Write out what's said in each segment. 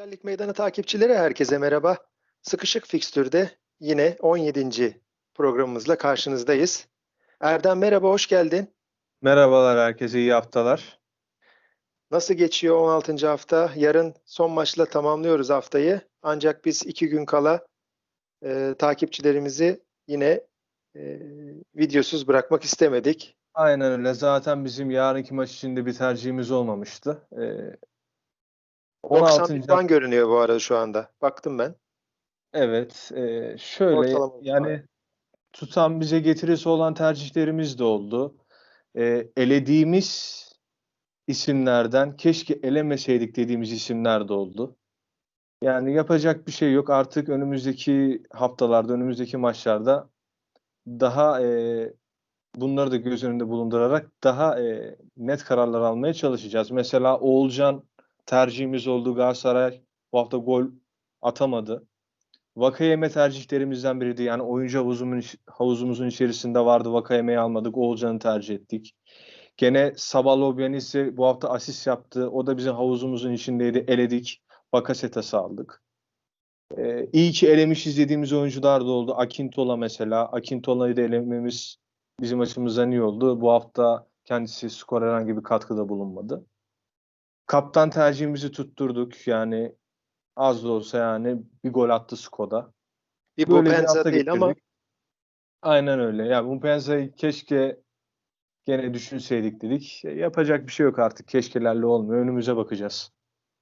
Sosyallik Meydanı takipçileri herkese merhaba. Sıkışık Fikstür'de yine 17. programımızla karşınızdayız. Erdem merhaba, hoş geldin. Merhabalar herkese, iyi haftalar. Nasıl geçiyor 16. hafta? Yarın son maçla tamamlıyoruz haftayı. Ancak biz iki gün kala e, takipçilerimizi yine e, videosuz bırakmak istemedik. Aynen öyle. Zaten bizim yarınki maç için de bir tercihimiz olmamıştı. Ee, 91 16. puan görünüyor bu arada şu anda. Baktım ben. Evet, e, şöyle Ortalama yani tutan bize getirisi olan tercihlerimiz de oldu. E, elediğimiz isimlerden keşke elemeseydik dediğimiz isimler de oldu. Yani yapacak bir şey yok. Artık önümüzdeki haftalarda, önümüzdeki maçlarda daha e, bunları da göz önünde bulundurarak daha e, net kararlar almaya çalışacağız. Mesela Oğulcan tercihimiz oldu. Galatasaray bu hafta gol atamadı. Vakayeme tercihlerimizden biriydi. Yani oyuncu havuzumuzun, havuzumuzun içerisinde vardı. Vakayeme'yi almadık. Oğulcan'ı tercih ettik. Gene Sabalobyanis'i bu hafta asist yaptı. O da bizim havuzumuzun içindeydi. Eledik. Bakasetas'ı aldık. Ee, iyi ki elemişiz dediğimiz oyuncular da oldu. Akintola mesela. Akintola'yı da elememiz bizim açımızdan iyi oldu. Bu hafta kendisi skor herhangi bir katkıda bulunmadı. Kaptan tercihimizi tutturduk. Yani az da olsa yani bir gol attı Skoda. Bir Böyle hafta değil ama geçirdik. Aynen öyle. Yani bu Penza'yı keşke gene düşünseydik dedik. E, Yapacak bir şey yok artık. Keşkelerle olmuyor. Önümüze bakacağız.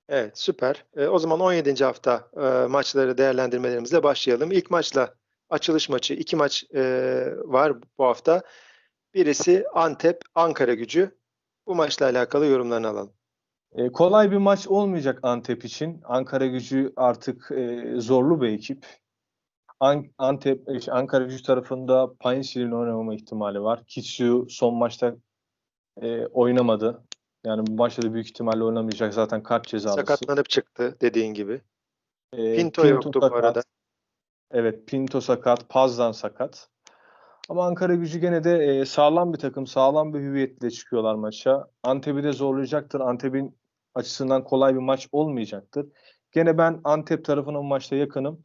Evet, süper. E, o zaman 17. hafta e, maçları değerlendirmelerimizle başlayalım. İlk maçla açılış maçı. iki maç e, var bu hafta. Birisi Antep, Ankara gücü. Bu maçla alakalı yorumlarını alalım. E, kolay bir maç olmayacak Antep için. Ankara Gücü artık e, zorlu bir ekip. An- Antep, e, şey, Ankara Gücü tarafında Payinsir'in oynamama ihtimali var. Kitsu son maçta e, oynamadı. Yani bu maçta da büyük ihtimalle oynamayacak zaten kart cezalısı. Sakatlanıp çıktı dediğin gibi. E, Pinto yoktu bu sakat. arada. Evet, Pinto sakat, Pazdan sakat. Ama Ankara Gücü gene de e, sağlam bir takım, sağlam bir hüviyetle çıkıyorlar maça. Antep'i de zorlayacaktır. Antep'in açısından kolay bir maç olmayacaktır. Gene ben Antep tarafına bu maçta yakınım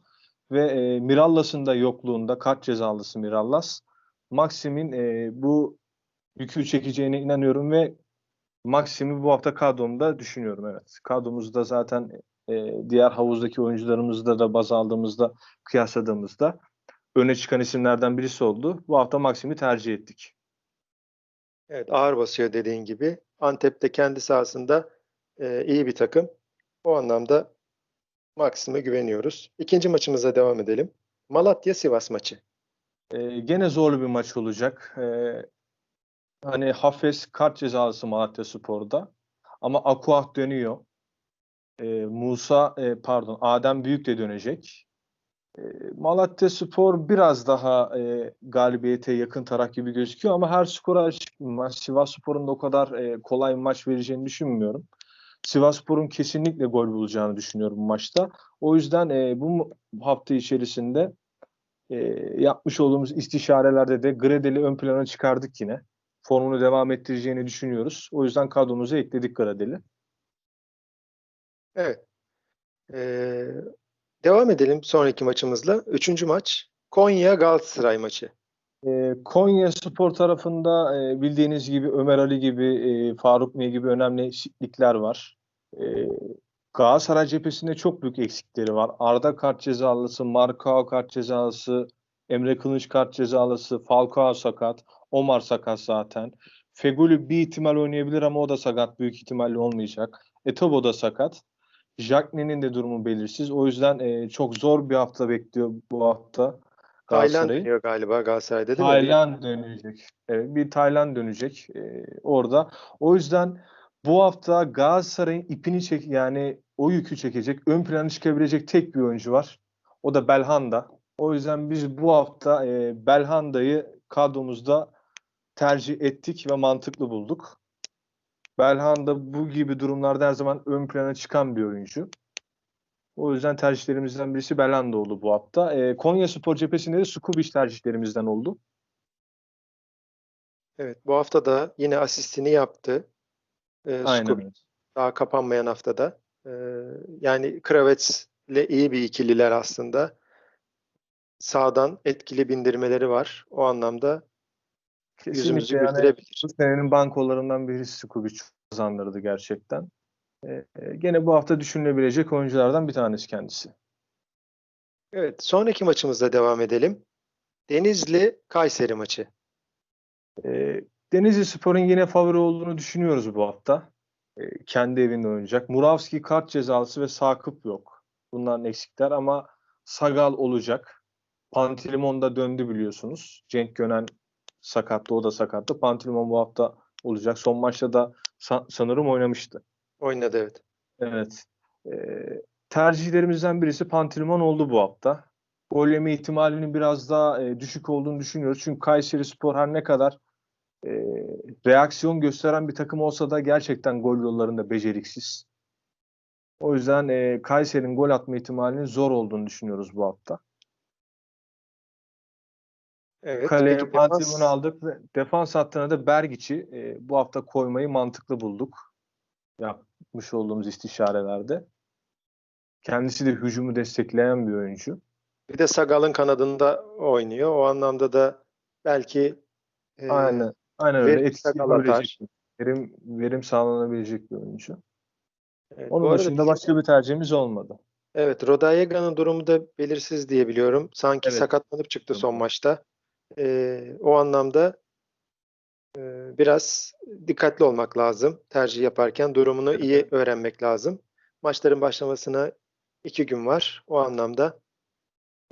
ve e, Mirallas'ın da yokluğunda kart cezalısı Mirallas. Maxim'in e, bu yükü çekeceğine inanıyorum ve Maxim'i bu hafta kadromda düşünüyorum evet. Kadromuzda zaten e, diğer havuzdaki oyuncularımızda da baz aldığımızda kıyasladığımızda öne çıkan isimlerden birisi oldu. Bu hafta Maxim'i tercih ettik. Evet, ağır basıyor dediğin gibi. Antep de kendi sahasında e, iyi bir takım. O anlamda Maksim'e güveniyoruz. İkinci maçımıza devam edelim. Malatya-Sivas maçı. Ee, gene zorlu bir maç olacak. Ee, hani Hafez kart cezalısı Malatya Spor'da. Ama Akuah dönüyor. Ee, Musa e, pardon Adem Büyük de dönecek. Ee, Malatya Spor biraz daha e, galibiyete yakın taraf gibi gözüküyor ama her skora açık bir. Sivas Spor'un da o kadar e, kolay maç vereceğini düşünmüyorum. Sivasspor'un kesinlikle gol bulacağını düşünüyorum bu maçta. O yüzden e, bu hafta içerisinde e, yapmış olduğumuz istişarelerde de Gradel'i ön plana çıkardık yine. Formunu devam ettireceğini düşünüyoruz. O yüzden kadromuza ekledik Gradel'i. Evet. Ee, devam edelim sonraki maçımızla. Üçüncü maç Konya-Galatasaray maçı. E, Konya Spor tarafında e, bildiğiniz gibi Ömer Ali gibi, e, Faruk Miye gibi önemli eksiklikler var. E, Galatasaray cephesinde çok büyük eksikleri var. Arda kart cezalısı, Markao kart cezalısı, Emre Kılıç kart cezalısı, Falcao sakat, Omar sakat zaten. Feguli bir ihtimal oynayabilir ama o da sakat. Büyük ihtimalle olmayacak. Etobo da sakat. Jackne'nin de durumu belirsiz. O yüzden e, çok zor bir hafta bekliyor bu hafta Tayland dönüyor galiba Galatasaray'da değil mi? Tayland dönecek. Evet, bir Tayland dönecek e, orada. O yüzden bu hafta Galatasaray'ın ipini çek yani o yükü çekecek, ön plana çıkabilecek tek bir oyuncu var. O da Belhanda. O yüzden biz bu hafta e, Belhanda'yı kadromuzda tercih ettik ve mantıklı bulduk. Belhanda bu gibi durumlarda her zaman ön plana çıkan bir oyuncu. O yüzden tercihlerimizden birisi Belhanda oldu bu hafta. E, Konya Spor cephesinde de Skubic tercihlerimizden oldu. Evet, bu hafta da yine asistini yaptı. Ee, Aynen daha kapanmayan haftada. Ee, yani Kravets ile iyi bir ikililer aslında. Sağdan etkili bindirmeleri var. O anlamda Kesinlikle yani bu senenin bankolarından birisi Skubic kazandırdı gerçekten. Ee, gene bu hafta düşünülebilecek oyunculardan bir tanesi kendisi. Evet, sonraki maçımızda devam edelim. Denizli Kayseri maçı. Ee, Denizli Spor'un yine favori olduğunu düşünüyoruz bu hafta. Ee, kendi evinde oynayacak. Muravski kart cezalısı ve Sakıp yok. Bunların eksikler ama Sagal olacak. Pantilimon da döndü biliyorsunuz. Cenk Gönen sakattı, o da sakattı. Pantilimon bu hafta olacak. Son maçta da sa- sanırım oynamıştı. Oynadı evet. Evet. Ee, tercihlerimizden birisi Pantilimon oldu bu hafta. Gol yeme ihtimalinin biraz daha e, düşük olduğunu düşünüyoruz. Çünkü Kayseri Spor her ne kadar e, reaksiyon gösteren bir takım olsa da gerçekten gol yollarında beceriksiz. O yüzden e, Kayseri'nin gol atma ihtimalinin zor olduğunu düşünüyoruz bu hafta. Evet. Kaleye defans- aldık defans hattına da Bergiç'i e, bu hafta koymayı mantıklı bulduk. Yapmış olduğumuz istişarelerde. Kendisi de hücumu destekleyen bir oyuncu. Bir de Sagal'ın kanadında oynuyor. O anlamda da belki e, Aynen. Aynen öyle. verim Etkili bir- Verim, verim sağlanabilecek bir oyuncu. evet, Onun dışında bizim- başka bir tercihimiz olmadı. Evet, Rodallega'nın durumu da belirsiz diye biliyorum. Sanki Evet. sakatlanıp çıktı son maçta. Ee, o anlamda e, biraz dikkatli olmak lazım. Tercih yaparken durumunu iyi öğrenmek lazım. Maçların başlamasına iki gün var. O anlamda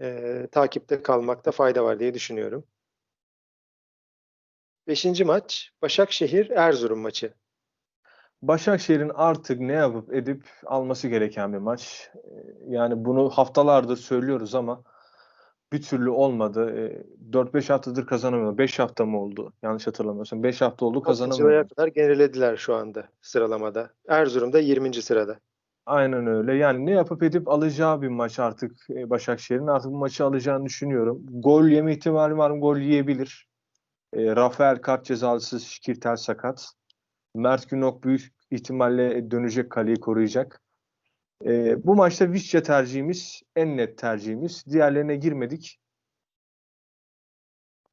e, takipte kalmakta fayda var diye düşünüyorum. Beşinci maç Başakşehir-Erzurum maçı. Başakşehir'in artık ne yapıp edip alması gereken bir maç. Yani bunu haftalardır söylüyoruz ama bir türlü olmadı. Ee, 4-5 haftadır kazanamıyor. 5 hafta mı oldu? Yanlış hatırlamıyorsam. 5 hafta oldu 6. kazanamıyor. sıraya kadar gerilediler şu anda sıralamada. Erzurum da 20. sırada. Aynen öyle. Yani ne yapıp edip alacağı bir maç artık e, Başakşehir'in. Artık bu maçı alacağını düşünüyorum. Gol yeme ihtimali var mı? Gol yiyebilir. E, Rafael kart cezalısı Şikirtel sakat. Mert Günok büyük ihtimalle dönecek kaleyi koruyacak. E, bu maçta Visca tercihimiz en net tercihimiz. Diğerlerine girmedik.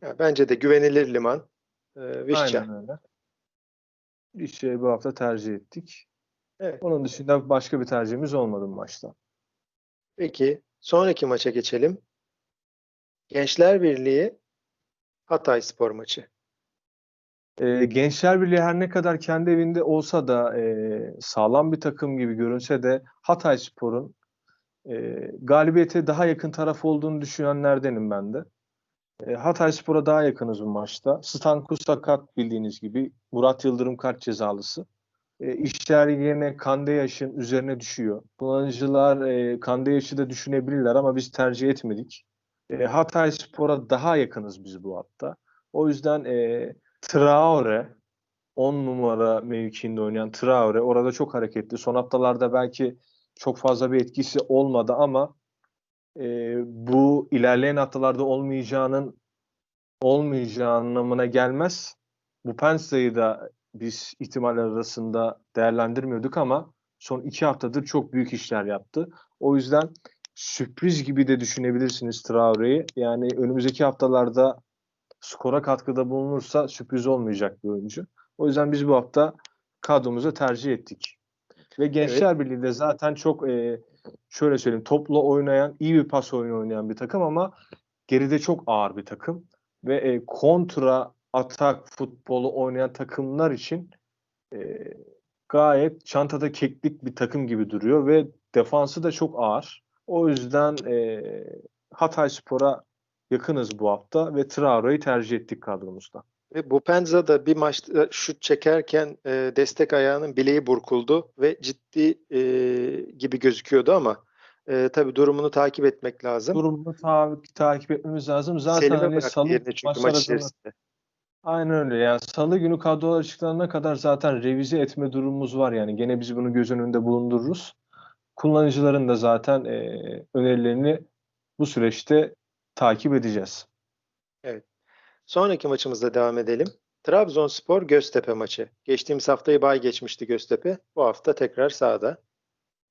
Ya bence de güvenilir liman. Ee, Vişça. Aynen öyle. Visca'yı bu hafta tercih ettik. Evet. Onun dışında başka bir tercihimiz olmadı bu maçta. Peki sonraki maça geçelim. Gençler Birliği Hatay Spor maçı. E, Gençler Birliği her ne kadar kendi evinde olsa da e, sağlam bir takım gibi görünse de Hatayspor'un e, galibiyete daha yakın taraf olduğunu düşünenlerdenim ben de. E, Hatayspor'a daha yakınız bu maçta. Stanku sakat bildiğiniz gibi. Murat Yıldırım kart cezalısı. E, işler yine Kandeyaş'ın üzerine düşüyor. Kullanıcılar e, Kandeyaş'ı da düşünebilirler ama biz tercih etmedik. E, Hatayspor'a daha yakınız biz bu hafta. O yüzden e, Traore 10 numara mevkiinde oynayan Traore orada çok hareketli. Son haftalarda belki çok fazla bir etkisi olmadı ama e, bu ilerleyen haftalarda olmayacağının olmayacağı anlamına gelmez. Bu Pensa'yı da biz ihtimaller arasında değerlendirmiyorduk ama son iki haftadır çok büyük işler yaptı. O yüzden sürpriz gibi de düşünebilirsiniz Traore'yi. Yani önümüzdeki haftalarda skora katkıda bulunursa sürpriz olmayacak bir oyuncu. O yüzden biz bu hafta kadromuzu tercih ettik. Ve Gençler Birliği de zaten çok e, şöyle söyleyeyim topla oynayan, iyi bir pas oyunu oynayan bir takım ama geride çok ağır bir takım. Ve e, kontra atak futbolu oynayan takımlar için e, gayet çantada keklik bir takım gibi duruyor ve defansı da çok ağır. O yüzden e, Hatayspor'a yakınız bu hafta ve Traore'yi tercih ettik kadromuzda. Ve Bupenza da bir maçta şut çekerken e, destek ayağının bileği burkuldu ve ciddi e, gibi gözüküyordu ama e, tabii durumunu takip etmek lazım. Durumunu ta- takip etmemiz lazım. Zaten Selim'e hani salı maç içerisinde. Aynen öyle. Yani salı günü kadrolar açıklanana kadar zaten revize etme durumumuz var. Yani gene biz bunu göz önünde bulundururuz. Kullanıcıların da zaten e, önerilerini bu süreçte takip edeceğiz. Sonraki maçımızda devam edelim. Trabzonspor Göztepe maçı. Geçtiğimiz haftayı bay geçmişti Göztepe. Bu hafta tekrar sahada.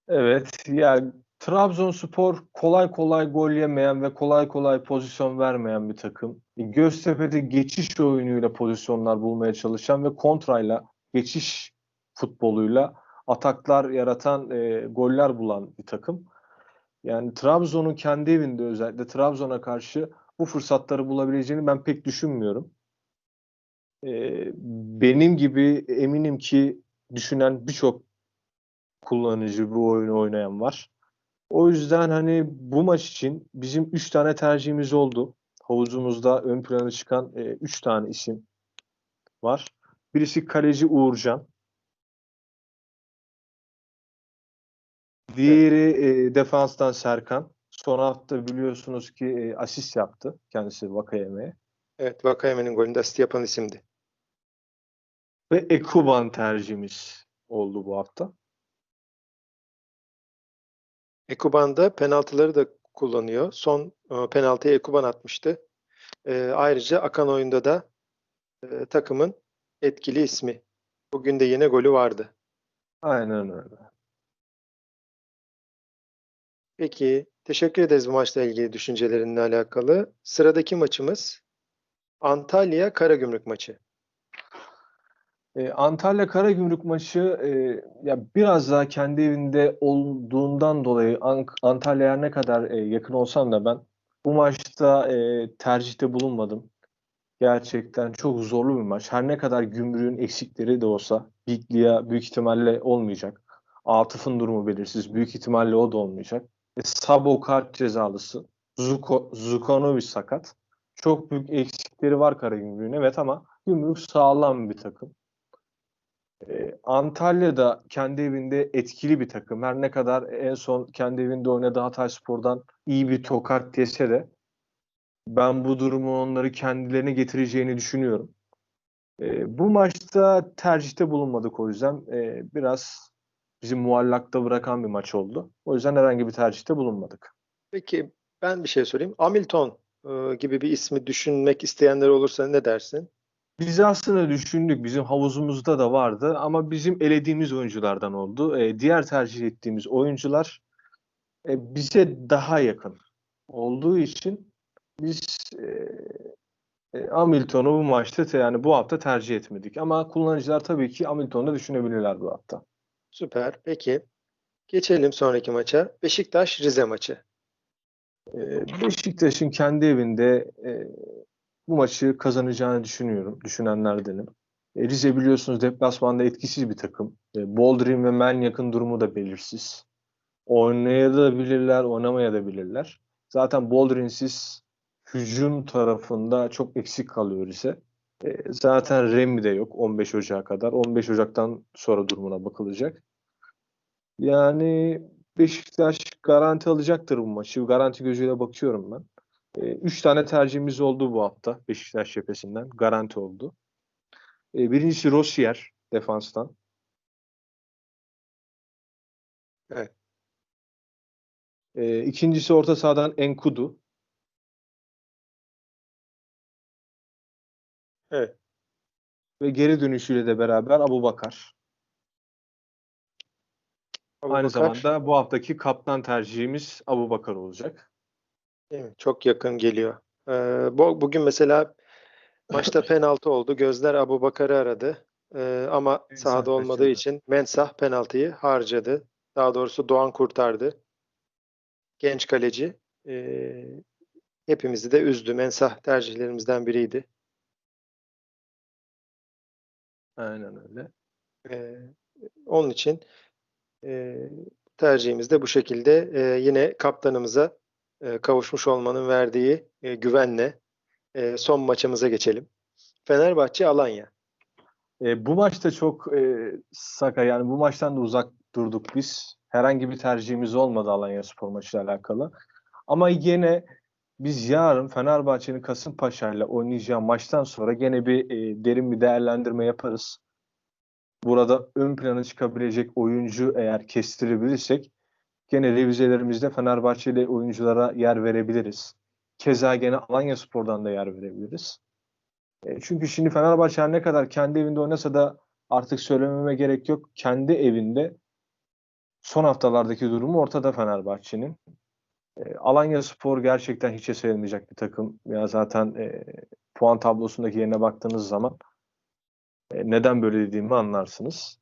Evet, yani Trabzonspor kolay kolay gol yemeyen ve kolay kolay pozisyon vermeyen bir takım. Göztepe'de geçiş oyunuyla pozisyonlar bulmaya çalışan ve kontrayla, geçiş futboluyla ataklar yaratan, e, goller bulan bir takım. Yani Trabzon'un kendi evinde özellikle Trabzon'a karşı bu fırsatları bulabileceğini ben pek düşünmüyorum. E, benim gibi eminim ki düşünen birçok kullanıcı bu oyunu oynayan var. O yüzden hani bu maç için bizim 3 tane tercihimiz oldu. Havuzumuzda ön plana çıkan 3 tane isim var. Birisi kaleci Uğurcan. Diğeri e, defanstan Serkan. Son hafta biliyorsunuz ki e, asist yaptı kendisi Vakayeme'ye. Evet, Vakayeme'nin golünde asist yapan isimdi. Ve Ekuban tercihimiz oldu bu hafta. Ekuban da penaltıları da kullanıyor. Son e, penaltıyı Ekuban atmıştı. E, ayrıca akan oyunda da e, takımın etkili ismi. Bugün de yine golü vardı. Aynen öyle. Peki, teşekkür ederiz bu maçla ilgili düşüncelerinle alakalı. Sıradaki maçımız Antalya Karagümrük maçı. E, Antalya Karagümrük maçı e, ya biraz daha kendi evinde olduğundan dolayı Ank Antalya'ya ne kadar e, yakın olsam da ben bu maçta e, tercihte bulunmadım. Gerçekten çok zorlu bir maç. Her ne kadar Gümrük'ün eksikleri de olsa Biglia büyük ihtimalle olmayacak. Atıf'ın durumu belirsiz. Büyük ihtimalle o da olmayacak. E, Sabo kart cezalısı. Zuko, Zukanovic sakat. Çok büyük eksikleri var Karagümrük'ün evet ama Gümrük sağlam bir takım. Ee, Antalya'da kendi evinde etkili bir takım. Her ne kadar en son kendi evinde oynadığı Hatayspor'dan iyi bir tokat yese de ben bu durumu onları kendilerine getireceğini düşünüyorum. Ee, bu maçta tercihte bulunmadık o yüzden. Ee, biraz bizi muallakta bırakan bir maç oldu. O yüzden herhangi bir tercihte bulunmadık. Peki ben bir şey sorayım. Hamilton e, gibi bir ismi düşünmek isteyenler olursa ne dersin? Biz aslında düşündük. Bizim havuzumuzda da vardı ama bizim elediğimiz oyunculardan oldu. E, diğer tercih ettiğimiz oyuncular e, bize daha yakın olduğu için biz e, e, Hamilton'u bu maçta yani bu hafta tercih etmedik. Ama kullanıcılar tabii ki Hamilton'u da düşünebilirler bu hafta. Süper. Peki. Geçelim sonraki maça. Beşiktaş Rize maçı. E, Beşiktaş'ın kendi evinde e, bu maçı kazanacağını düşünüyorum. Düşünenlerdenim. E, Rize biliyorsunuz deplasmanda etkisiz bir takım. E, Boldrin ve Manyak'ın durumu da belirsiz. Oynayabilirler, oynamayabilirler. Zaten Boldrin'siz hücum tarafında çok eksik kalıyor Rize. E, zaten Remi de yok 15 Ocak'a kadar. 15 Ocak'tan sonra durumuna bakılacak. Yani Beşiktaş garanti alacaktır bu maçı. Garanti gözüyle bakıyorum ben. E, üç tane tercihimiz oldu bu hafta Beşiktaş cephesinden. Garanti oldu. E, birincisi Rossier defanstan. Evet. E, ikincisi orta sahadan Enkudu. Evet. Ve geri dönüşüyle de beraber Abu Bakar. Aynı Abubakar, zamanda bu haftaki kaptan tercihimiz Abu Bakar olacak. mi? Çok yakın geliyor. Ee, bu, bugün mesela maçta penaltı oldu. Gözler Abubakar'ı aradı. Ee, ama Mensah sahada olmadığı kaçırdı. için Mensah penaltıyı harcadı. Daha doğrusu Doğan kurtardı. Genç kaleci. Ee, hepimizi de üzdü. Mensah tercihlerimizden biriydi. Aynen öyle. Ee, onun için e, tercihimiz de bu şekilde e, yine kaptanımıza e, kavuşmuş olmanın verdiği e, güvenle e, son maçımıza geçelim. Fenerbahçe Alanya. E, bu maçta çok e, saka yani bu maçtan da uzak durduk biz. Herhangi bir tercihimiz olmadı Alanya Spor maçıyla alakalı. Ama yine biz yarın Fenerbahçe'nin Kasımpaşa ile oynayacağı maçtan sonra gene bir e, derin bir değerlendirme yaparız. Burada ön plana çıkabilecek oyuncu eğer kestirebilirsek gene revizelerimizde Fenerbahçe ile oyunculara yer verebiliriz. Keza gene Alanya Spor'dan da yer verebiliriz. E, çünkü şimdi Fenerbahçe ne kadar kendi evinde oynasa da artık söylememe gerek yok. Kendi evinde son haftalardaki durumu ortada Fenerbahçe'nin. E, Alanya Spor gerçekten hiçe sayılmayacak bir takım. Ya zaten e, puan tablosundaki yerine baktığınız zaman e, neden böyle dediğimi anlarsınız.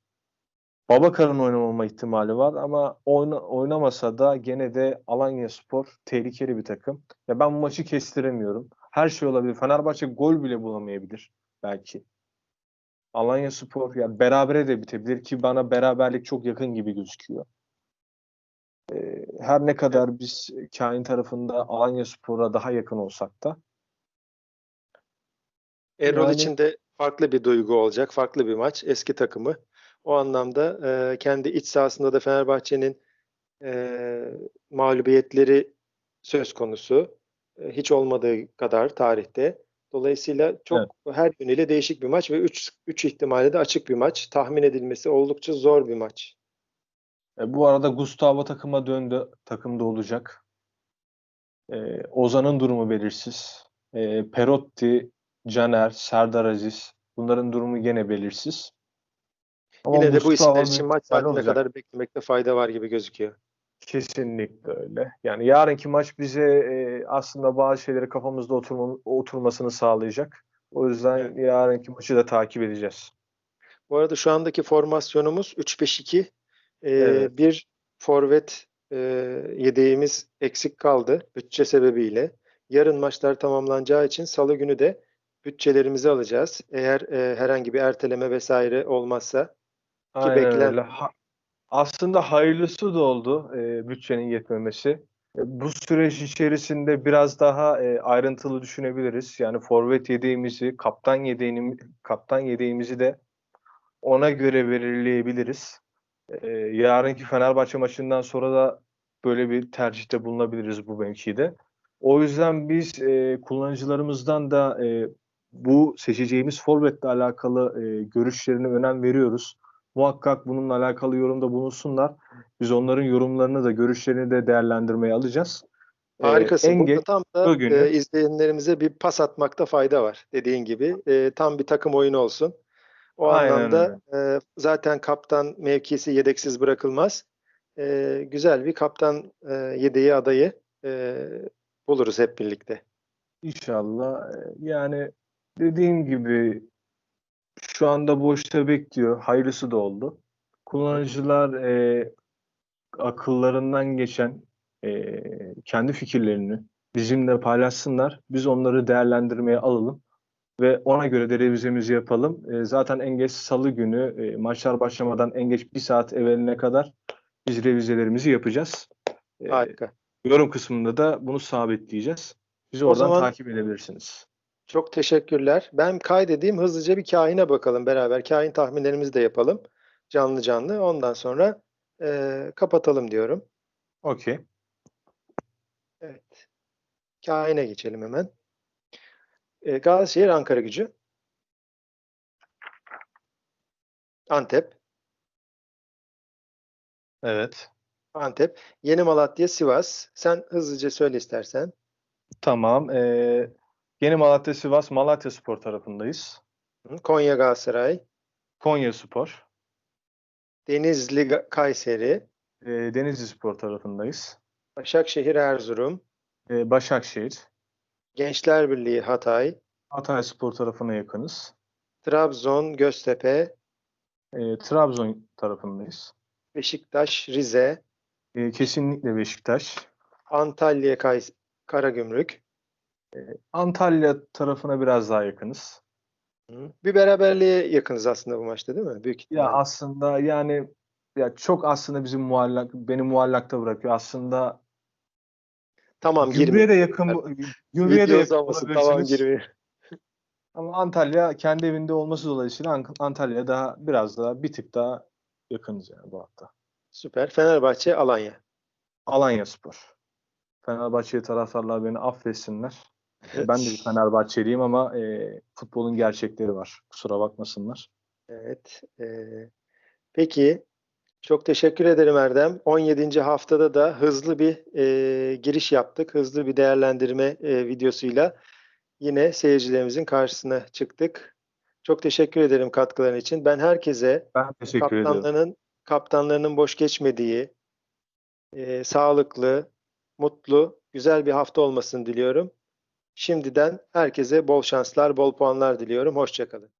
Babakar'ın oynamama ihtimali var ama oyna, oynamasa da gene de Alanya Spor tehlikeli bir takım. Ya ben bu maçı kestiremiyorum. Her şey olabilir. Fenerbahçe gol bile bulamayabilir belki. Alanya Spor yani berabere de bitebilir ki bana beraberlik çok yakın gibi gözüküyor. Her ne kadar biz kain tarafında Alanya Spor'a daha yakın olsak da Erol Yani- için de farklı bir duygu olacak. Farklı bir maç. Eski takımı. O anlamda e, kendi iç sahasında da Fenerbahçe'nin e, mağlubiyetleri söz konusu. E, hiç olmadığı kadar tarihte. Dolayısıyla çok her yönüyle değişik bir maç ve 3 3 ihtimali de açık bir maç. Tahmin edilmesi oldukça zor bir maç. E, bu arada Gustavo takıma döndü. Takımda olacak. E, Ozan'ın durumu belirsiz. E, Perotti, Caner, Serdar Aziz bunların durumu gene belirsiz. Ama Yine de bu Gustavo isimler için maç saatine kadar beklemekte fayda var gibi gözüküyor. Kesinlikle öyle. Yani yarınki maç bize e, aslında bazı şeyleri kafamızda oturma, oturmasını sağlayacak. O yüzden Evet. yarınki maçı da takip edeceğiz. Bu arada şu andaki formasyonumuz 3-5-2. Ee, Evet. Bir forvet e, yedeğimiz eksik kaldı bütçe sebebiyle. Yarın maçlar tamamlanacağı için salı günü de bütçelerimizi alacağız. Eğer e, herhangi bir erteleme vesaire olmazsa. Aynen beklenen- öyle. Ha- aslında hayırlısı da oldu e, bütçenin yetmemesi. E, bu süreç içerisinde biraz daha e, ayrıntılı düşünebiliriz. Yani forvet yedeğimizi, kaptan yedeğini, kaptan yedeğimizi de ona göre belirleyebiliriz. E, yarınki Fenerbahçe maçından sonra da böyle bir tercihte bulunabiliriz bu mevkide. O yüzden biz e, kullanıcılarımızdan da e, bu seçeceğimiz forvetle alakalı e, görüşlerine önem veriyoruz. Muhakkak bununla alakalı yorumda bulunsunlar. Biz onların yorumlarını da görüşlerini de değerlendirmeye alacağız. E, Harikasın. en Burada tam da bugünü- e, izleyenlerimize bir pas atmakta fayda var. Dediğin gibi E, tam bir takım oyunu olsun. O Aynen anlamda e, zaten kaptan mevkisi yedeksiz bırakılmaz. E, güzel bir kaptan e, yedeği adayı e, buluruz hep birlikte. İnşallah. E, Yani dediğim gibi şu anda boşta bekliyor. Hayırlısı da oldu. Kullanıcılar e, akıllarından geçen e, kendi fikirlerini bizimle paylaşsınlar. Biz onları değerlendirmeye alalım ve ona göre de revizemizi yapalım. E, zaten en geç salı günü e, maçlar başlamadan en geç bir saat evveline kadar biz revizelerimizi yapacağız. E, Harika. yorum kısmında da bunu sabitleyeceğiz. Bizi O oradan zaman- takip edebilirsiniz. Çok teşekkürler. Ben kaydedeyim. Hızlıca bir kaine bakalım beraber. Kain tahminlerimizi de yapalım. Canlı canlı. Ondan sonra e, kapatalım diyorum. Okey. Evet. Kaine geçelim hemen. E, Ankara gücü. Antep. Evet. Antep. Yeni Malatya, Sivas. Sen hızlıca söyle istersen. Tamam. Ee, Yeni Malatya Sivas Malatya Spor tarafındayız. Konya, Galatasaray. Konya Spor. Denizli, Kayseri. Ee, Denizli Spor tarafındayız. Başakşehir, Erzurum. Ee, Başakşehir. Gençler Birliği, Hatay. Hatay Spor tarafına yakınız. Trabzon, Göztepe. Ee, Trabzon tarafındayız. Beşiktaş, Rize. Ee, kesinlikle Beşiktaş. Antalya, Kays Karagümrük. Antalya tarafına biraz daha yakınız. Hı. Bir beraberliğe yakınız aslında bu maçta değil mi? Büyük Ya aslında yani ya çok aslında bizim muallak beni muallakta bırakıyor. Aslında Tamam girmeyin. de yakın bu- Gümrük'e de yakın. Tamam girmeyin. Ama Antalya kendi evinde olması dolayısıyla Antalya daha biraz daha bir tık daha yakınız yani bu hafta. Süper. Fenerbahçe, Alanya. Alanya Spor. Fenerbahçe taraftarlar beni affetsinler. Ben de bir Fenerbahçeliyim ama e, futbolun gerçekleri var. Kusura bakmasınlar. Evet. e, peki. Çok teşekkür ederim Erdem. 17. haftada da hızlı bir e, giriş yaptık. Hızlı bir değerlendirme e, videosuyla yine seyircilerimizin karşısına çıktık. Çok teşekkür ederim katkıların için. Ben herkese Ben teşekkür ederim. kaptanlığının kaptanlarının boş geçmediği, e, sağlıklı, mutlu, güzel bir hafta olmasını diliyorum. Şimdiden herkese bol şanslar, bol puanlar diliyorum. Hoşçakalın.